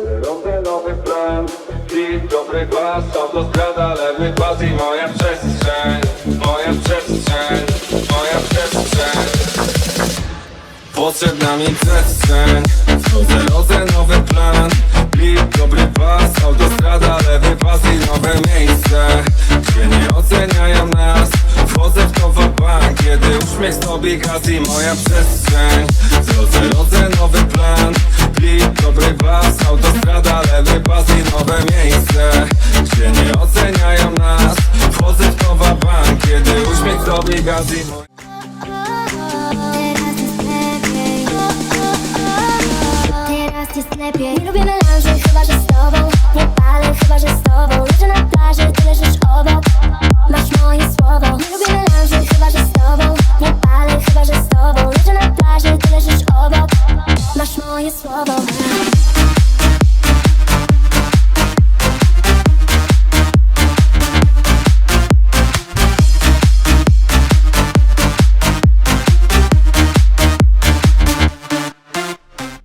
Rowerowy plan, hit, dobry głaz, autostrada, lewy pas i moja przestrzeń Moja przestrzeń, moja przestrzeń. Potrzebna mi przestrzeń, wchodzę nowy plan. Hit, dobry pas, autostrada, lewy pas i nowe miejsce. Gdzie nie oceniają nas, wchodzę w to bank Kiedy uśmiech z tobie gaz i moja przestrzeń. Drodze magazyn. Teraz jest lepiej. Nie lubię melanży, chyba że z Nie palę, chyba że z Leżę na plaży, ty leżysz obok. Masz moje słowo. Nie lubię melanży, chyba że Nie palę, chyba że z Leżę na plaży, ty leżysz obok. Masz moje słowo.